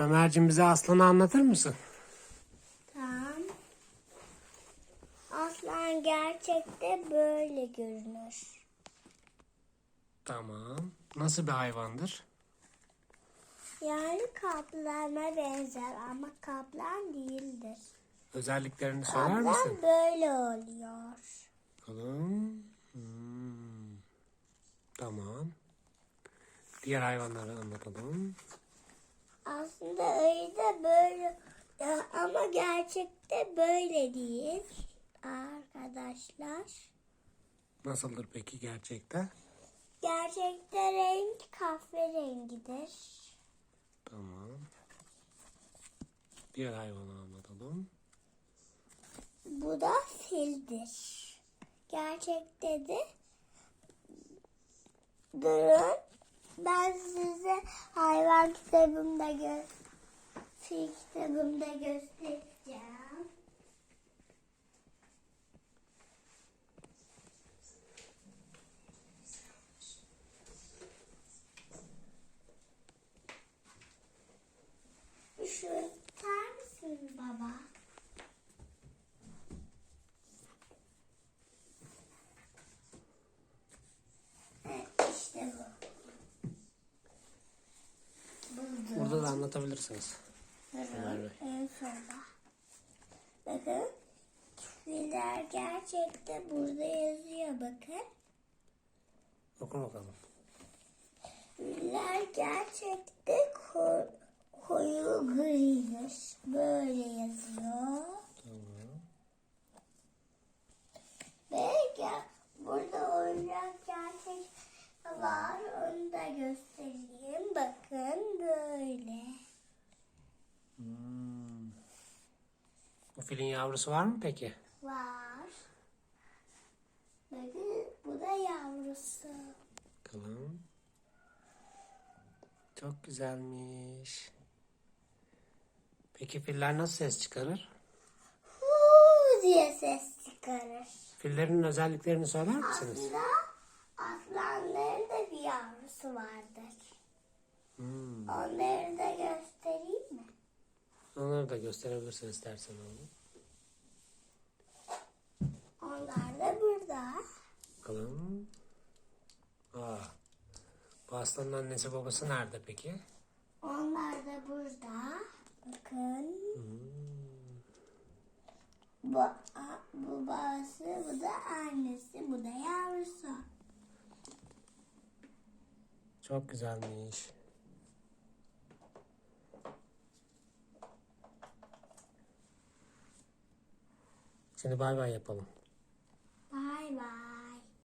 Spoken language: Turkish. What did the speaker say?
Ömerciğim bize aslanı anlatır mısın? Tamam. Aslan gerçekte böyle görünür. Tamam. Nasıl bir hayvandır? Yani kaplana benzer ama kaplan değildir. Özelliklerini söyler misin? Kaplan böyle oluyor. Bakalım. Hmm. Tamam. Diğer hayvanları anlatalım. De böyle ya ama gerçekte böyle değil arkadaşlar. Nasıldır peki gerçekte? Gerçekte renk kahverengidir. Tamam. Diğer hayvanı anlatalım. Bu da fildir. Gerçekte de durun. Ben size hayvan kitabımda gö fil kitabımda göstereceğim. Tutar mısın baba? Evet, bu. Burada da anlatabilirsiniz. Bey. En sonda. Bakın. Filler gerçekte burada yazıyor bakın. Oku bakalım. Filler gerçekte ko- koyu gridir. Böyle yazıyor. Tamam. Ve gel, burada oyuncak gerçek var. Onu da göstereyim. Bakın böyle. Hmm. Bu filin yavrusu var mı peki? Var. Bakın bu da yavrusu. Bakalım. Çok güzelmiş. Peki filler nasıl ses çıkarır? Huu diye ses çıkarır. Fillerin özelliklerini söyler misiniz? Aslında aslanların da bir yavrusu vardır. Hmm. Onları da göstereyim mi? Onları da gösterebilirsin istersen oğlum. Onlar da burada. Bakalım. Aa, bu aslanın annesi babası nerede peki? Onlar da burada. Bakın. Hmm. Bu, a- bu babası, bu da annesi, bu da yavrusu. Çok güzelmiş. Şimdi bay bay yapalım.